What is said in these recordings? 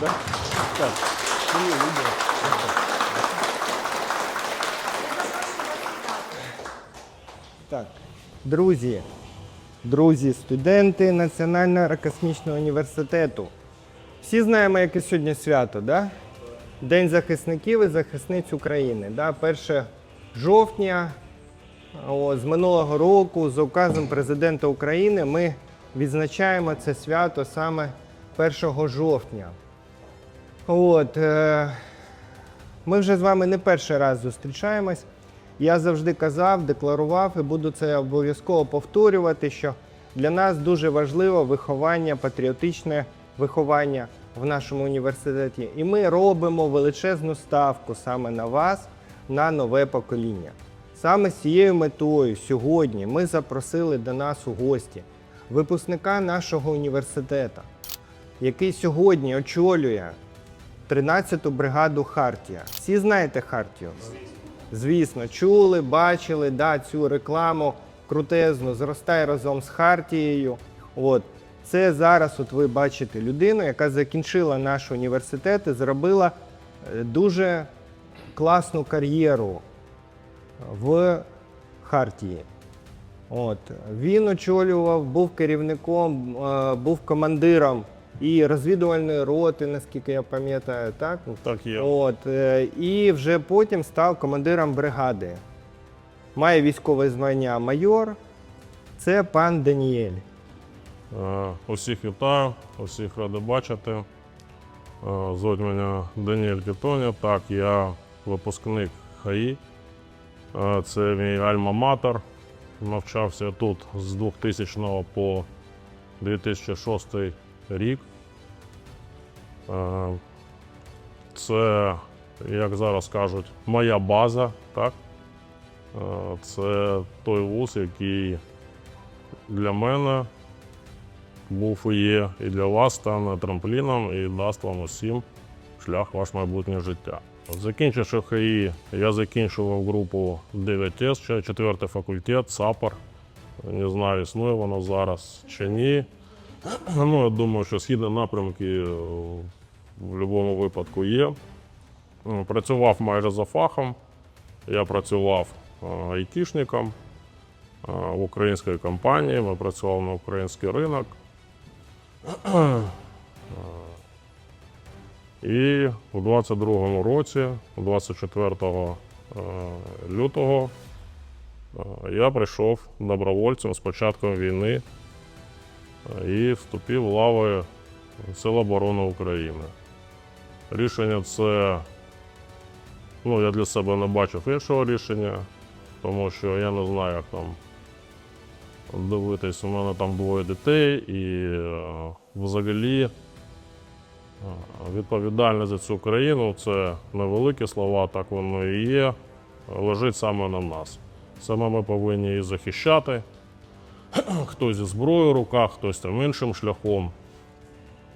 да? Так. Так, друзі, друзі, студенти Національного аерокосмічного університету. Всі знаємо, яке сьогодні свято, да? День захисників і захисниць України. Да? 1 жовтня о, з минулого року, за указом президента України, ми відзначаємо це свято саме 1 жовтня. От, е, ми вже з вами не перший раз зустрічаємось. Я завжди казав, декларував і буду це обов'язково повторювати, що для нас дуже важливо виховання, патріотичне виховання в нашому університеті. І ми робимо величезну ставку саме на вас, на нове покоління. Саме з цією метою сьогодні ми запросили до нас у гості випускника нашого університету, який сьогодні очолює 13-ту бригаду Хартія. Всі знаєте Хартію? Звісно, чули, бачили да, цю рекламу крутезну, зростай разом з Хартією. От. Це зараз от ви бачите людину, яка закінчила наш університет і зробила е, дуже класну кар'єру в Хартії. От. Він очолював, був керівником, е, був командиром і розвідувальної роти, наскільки я пам'ятаю, так? Так є. От, е, і вже потім став командиром бригади. Має військове звання майор. Це пан Даніель. Е, Усіх вітаю, усіх радий бачити. Е, Звуть мене Даніель Кітоня. Так, я випускник ХАІ. Це мій альма-матер. Навчався тут з 2000 по 2006 рік. Е, Це, як зараз кажуть, моя база. Так? Е, Це той вуз, який для мене був і є, і для вас стане трампліном і дасть вам усім шлях в ваше майбутнє життя. Закінчивши ХАІ, я закінчував групу 9С, ще четвертий факультет, САПАР. Не знаю, існує воно зараз чи ні. Ну, я думаю, що східні напрямки в будь-якому випадку є. Е, Працював майже за фахом. Я працював е, айтішником е, в українській компанії, ми працювали на український ринок. І у 22-му році, 24 е, лютого, я прийшов добровольцем з початком війни і вступив в лави Сил оборони України. Рішення це, ну, я для себе не бачив іншого рішення, тому що я не знаю, як там дивитись. У мене там двоє дітей, і е, взагалі е, відповідальність за цю країну це невеликі слова, так воно і є. Лежить саме на нас. Саме ми повинні її захищати. Хтось зі зброєю в руках, хтось там іншим шляхом.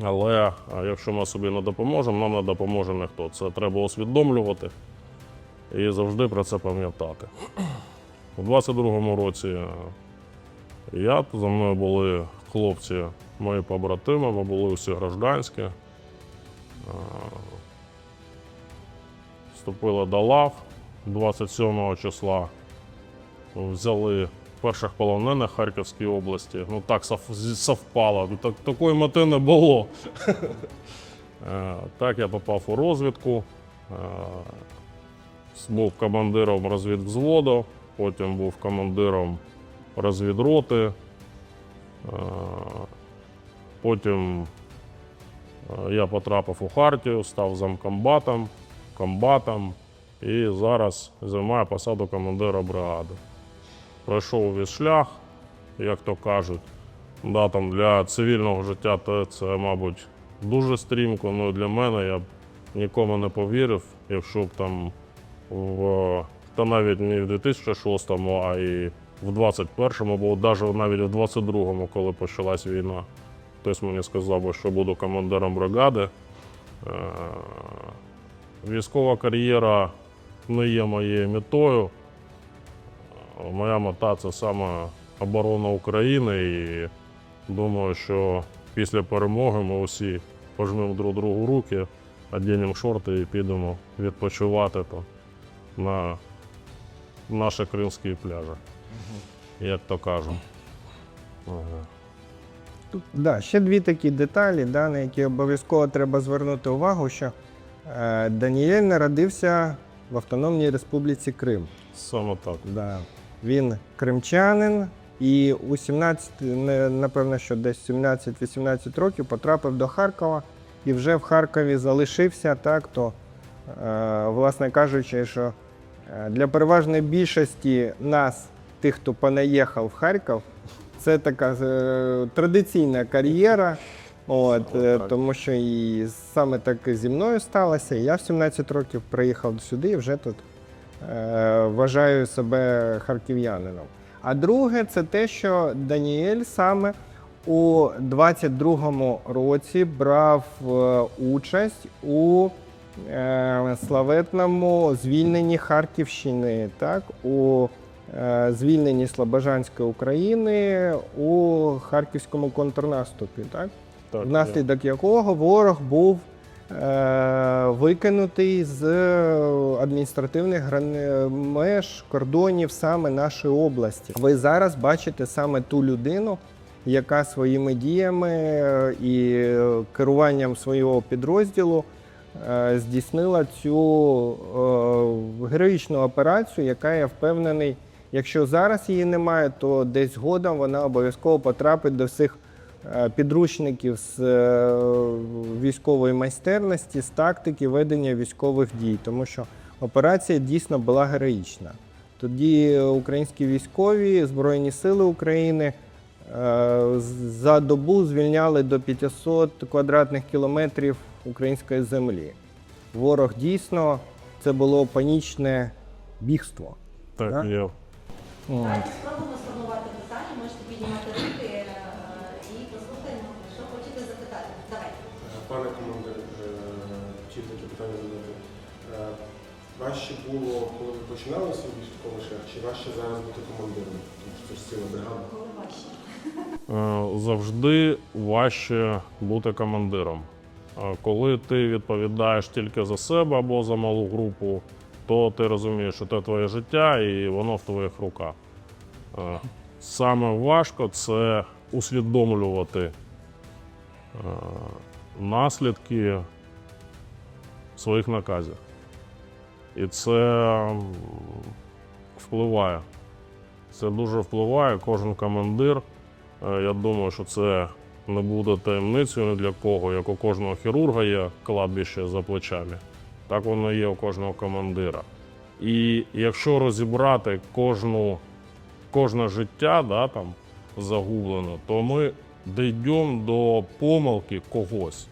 Але якщо ми собі не допоможемо, нам не допоможе ніхто. Це треба усвідомлювати і завжди про це пам'ятати. У 22-му році я, за мною були хлопці, мої побратими, ми були усі гражданські. Вступили до лав 27 числа. Взяли перших полонених Харківській області. Ну так сов- совпало. Так, такої мети не було. Е, Так я попав у розвідку. Е, Був командиром розвідвзводу, потім був командиром розвідроти. Е, Потім я потрапив у Хартію, став замкомбатом, комбатом і зараз займаю посаду командира бригади. Пройшов увесь шлях, як то кажуть. Да, там для цивільного життя це, мабуть, дуже стрімко, але для мене я б нікому не повірив, якщо б там в та навіть не в 2006-му, а і в 21-му, бо навіть навіть в 22-му, коли почалась війна, хтось мені сказав, що буду командиром бригади. Е, Військова кар'єра не є моєю метою. Моя мета це саме оборона України і думаю, що після перемоги ми усі пожмемо друг другу руки, одінемо шорти і підемо відпочивати то на наші кримські пляжі, як то кажуть. Ага. Да, ще дві такі деталі, да, на які обов'язково треба звернути увагу, що е, Даніель народився в Автономній Республіці Крим. Саме так. Да. Він кримчанин і у 17, напевно, що десь 17-18 років потрапив до Харкова і вже в Харкові залишився. Так, то, е, власне кажучи, що е, для переважної більшості нас, тих, хто понаїхав в Харків, це така е, традиційна кар'єра. От, тому що і саме так зі мною сталося. Я в 17 років приїхав сюди і вже тут вважаю себе харків'янином. А друге, це те, що Даніель саме у 22-му році брав е, участь у е, славетному звільненні Харківщини, так, у е, звільненні Слобожанської України у харківському контрнаступі. Так? так внаслідок якого ворог був е, викинутий з адміністративних грани- меж кордонів саме нашої області. Ви зараз бачите саме ту людину, яка своїми діями е, і е, керуванням свого підрозділу е, здійснила цю е, героїчну операцію, яка я впевнений, якщо зараз її немає, то десь згодом вона обов'язково потрапить до всіх е, підручників з е, військової майстерності, з тактики ведення військових дій, тому що операція дійсно була героїчна. Тоді українські військові, Збройні Сили України е, за добу звільняли до 500 квадратних кілометрів української землі. Ворог дійсно це було панічне бігство. Так, так? є. Давайте спробуємо сформувати питання, можете піднімати руки Пане командир, е, таке питання задати. Е, Важче було, коли ви починали свій військовий шлях, чи важче зараз бути командиром? Тому що це ж ціла бригада. Коли важче? Е, завжди важче бути командиром. Коли ти відповідаєш тільки за себе або за малу групу, то ти розумієш, що це твоє життя і воно в твоїх руках. Саме важко це усвідомлювати наслідки своїх наказів. І це впливає. Це дуже впливає. Кожен командир Е, Я думаю, що це не буде таємницею ні для кого. Як у кожного хірурга є кладбище за плечами, так воно є у кожного командира. І якщо розібрати кожну, кожне життя да, там, загублене, то ми дійдемо до помилки когось.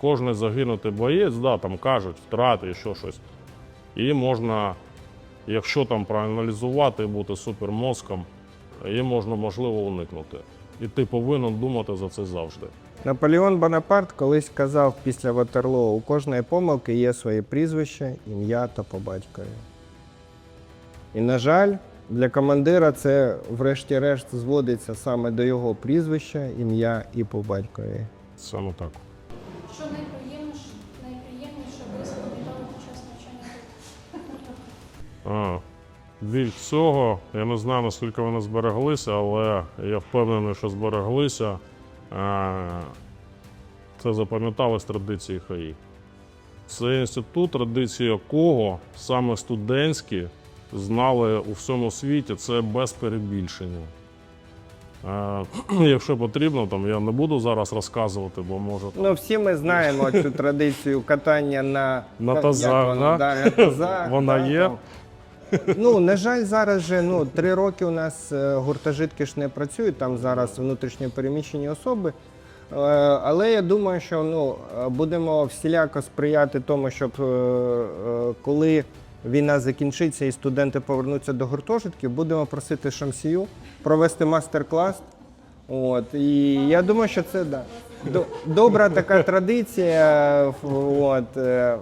Кожний загинутий боєць, да, там кажуть, втрати і що щось. І можна, якщо там проаналізувати і бути супермозком, її можна можливо уникнути. І ти повинен думати за це завжди. Наполеон Бонапарт колись казав після Ватерлоо, у кожної помилки є своє прізвище, ім'я та по батькові. І, на жаль, для командира це, врешті-решт, зводиться саме до його прізвища, ім'я і по батькові. Саме так. Що найприємніше, найприємніше ви запам'ятали під час навчання? А, від цього я не знаю, наскільки вони збереглися, але я впевнений, що збереглися. Це запам'яталось традиції ХАІ. Це інститут, традиції якого саме студентські знали у всьому світі, це без перебільшення. Якщо потрібно, там я не буду зараз розказувати, бо може Ну, всі ми знаємо цю традицію катання на, На тазах, воно, да? на тазах, Вона да, є? там. Ну, на жаль, зараз же ну, три роки у нас е, гуртожитки ж не працюють, там зараз внутрішньо переміщені особи. Е, Але я думаю, що ну, е, будемо всіляко сприяти тому, щоб е, е, коли війна закінчиться і студенти повернуться до гуртожитків, будемо просити Шамсію провести мастер-клас. От, і я думаю, що це да, добра така традиція. От, е,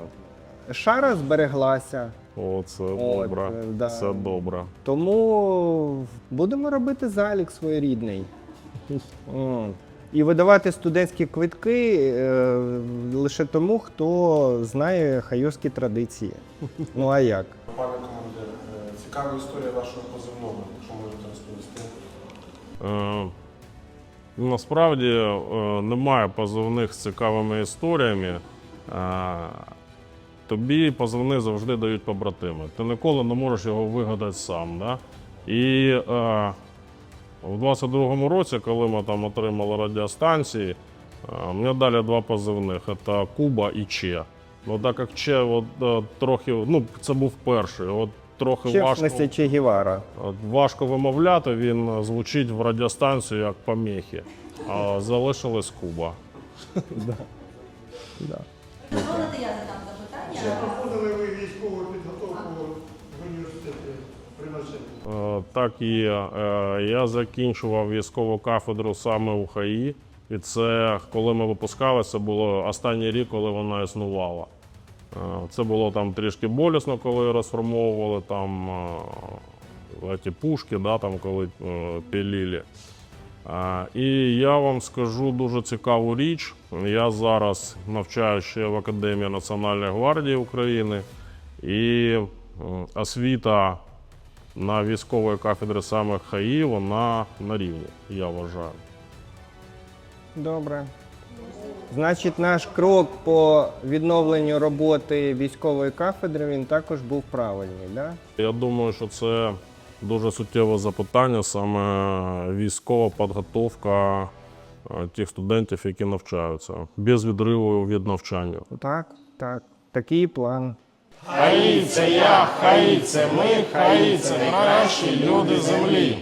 шара збереглася. О, це От, добре. да. Це добре. Тому будемо робити залік своєрідний. М. і видавати студентські квитки е, лише тому, хто знає хайовські традиції. Ну а як? Пане командир, е, цікава історія вашого позивного, якщо можете розповісти. Е, насправді е, немає позивних з цікавими історіями. Е, тобі позивни завжди дають побратими. Ти ніколи не можеш його вигадати сам. Да? І е, у 22-му році, коли ми там отримали радіостанції, е, мені дали два позивних: це Куба і Че. Ну, так як Че от, е, трохи, ну, це був перший, от трохи важко. Че Гівара. От Важко вимовляти, він звучить в радіостанцію як поміхи. А залишилась Куба. Дозволите, я задам запитання. Проходили ви військову підготовку в університеті при навчанні? Е, Так і. Е, Я закінчував військову кафедру саме у ХАІ. І це коли ми випускалися, було останній рік, коли вона існувала. Е, Це було там трішки болісно, коли розформовували там е, ті пушки, да, там, коли е, пілілі. І я вам скажу дуже цікаву річ. Я зараз навчаю ще в Академії Національної гвардії України, і е, освіта на військової кафедри саме ХАІ, вона на рівні, я вважаю. Добре. Значить, наш крок по відновленню роботи військової кафедри він також був правильний, да? Я думаю, що це дуже суттєве запитання, саме військова підготовка е, тих студентів, які навчаються, без відриву від навчання. Так, так. Такий план. Хаї це я, хаїться ми, хаїться, наші люди землі.